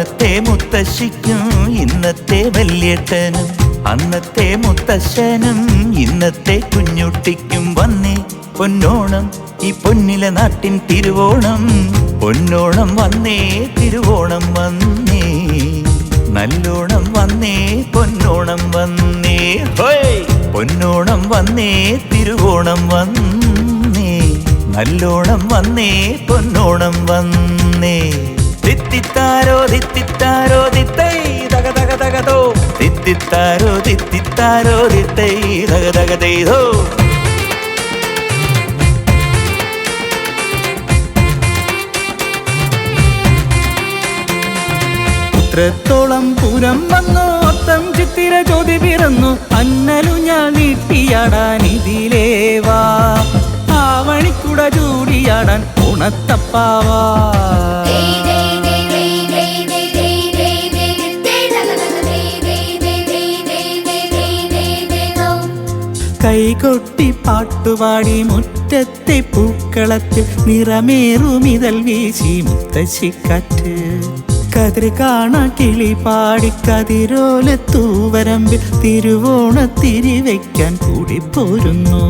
അന്നത്തെ മുത്തശ്ശിക്കും ഇന്നത്തെ വല്യേട്ടനും അന്നത്തെ മുത്തശ്ശനും ഇന്നത്തെ കുഞ്ഞുട്ടിക്കും വന്നേ പൊന്നോണം ഈ പൊന്നിലെ നാട്ടിൻ തിരുവോണം. പൊന്നോണം വന്നേ തിരുവോണം വന്നേ. നല്ലോണം വന്നേ പൊന്നോണം വന്നേ. പൊന്നോണം വന്നേ തിരുവോണം വന്നേ. നല്ലോണം വന്നേ പൊന്നോണം വന്നേ. തിത്തിത്താരോ തിത്തിത്താരോ തിത്തൈ തക തക തകതോ തിത്തിത്താരോ തിത്തിത്താരോ തിത്തൈ തക തക തൈതോ ഇത്രത്തോളം പുരം വന്നു ഒത്തം ചിത്തിര ജ്യോതി പിറന്നു അന്നലു ഞാൻ നീട്ടിയാടാൻ ഇതിലേവാ ആവണിക്കുട ചൂടിയാടാൻ ഉണത്തപ്പാവാ കൈകൊട്ടി പാട്ടുപാടി മുറ്റത്തെ പൂക്കളത്തിൽ നിറമേറുമിതൽ വീശി മുത്തശ്ശിക്കാറ്റ് കതിര് കാണാ കിളി പാടി കതിരോല തൂവരമ്പിൽ തിരുവോണത്തിരി വയ്ക്കാൻ കൂടി പോരുന്നു.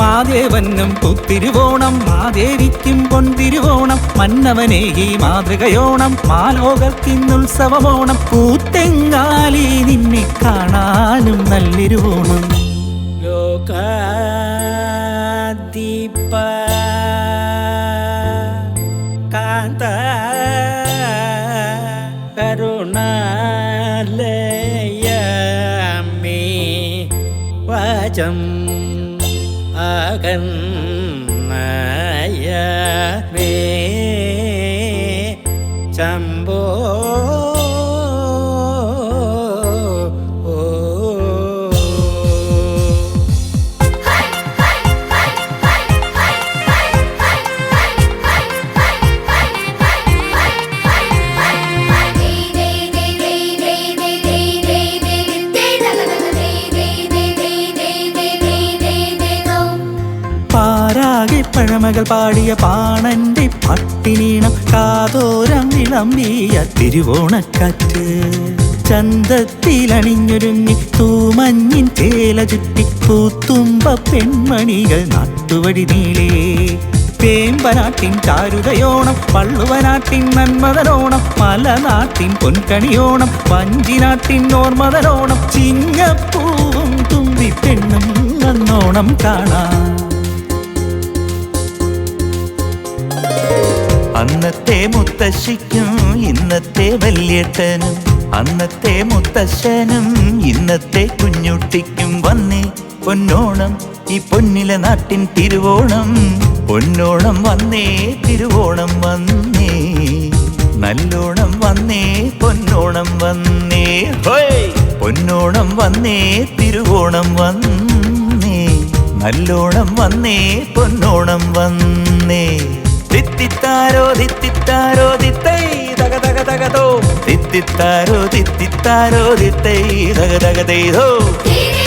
മാദേവനും പുത്തിരുവോണം മാദേവിക്കും പൊൻതിരുവോണം മന്നവനെ ഈ മാതൃകയോണം മാലോകർക്കിന്നുത്സവമോണം പൂത്തെങ്ങാലി നിന്നെ കാണാനും നല്ലിരുവോണം. ലോകാദീപ കാന്ത കരുണാലയമേ വാചം അകന്നയ മേ ചമ്പോ പഴമകൾ പാടിയ പാണന്റെ പട്ടിനീണം കാതോരം വിളമ്പിയ തിരുവോണക്കാറ്റ്. ചന്തത്തിലണിഞ്ഞൊരുങ്ങി തൂമഞ്ഞിൻ തേല ചുറ്റി പൂത്തുമ്പ പെൺമണികൾ നാട്ടുവടി നീളേ. വേമ്പനാട്ടിൻ ചാരുതയോണം പള്ളുവനാട്ടിൻ നന്മതനോണം മലനാട്ടിൻ പൊൻകണിയോണം വഞ്ചിനാട്ടിൻ ഓർമ്മതനോണം ചിങ്ങപ്പൂവും തുമ്പി പെണ്ണും നന്നോണം കാണാം. അന്നത്തെ മുത്തശ്ശിക്കും ഇന്നത്തെ വല്യേട്ടനും അന്നത്തെ മുത്തശ്ശനും ഇന്നത്തെ കുഞ്ഞുട്ടിക്കും വന്നേ പൊന്നോണം ഈ പൊന്നിലെ നാട്ടിൻ തിരുവോണം. പൊന്നോണം വന്നേ തിരുവോണം വന്നേ. നല്ലോണം വന്നേ പൊന്നോണം വന്നേ. പൊന്നോണം വന്നേ തിരുവോണം വന്നേ. നല്ലോണം വന്നേ പൊന്നോണം വന്നേ. തിത്തിത്താരോ തിത്തിത്താരോ തിത്തൈ തക തക തകതോ തിത്തിത്താരോ തിത്തിത്താരോ തിത്തൈ തക തക Dee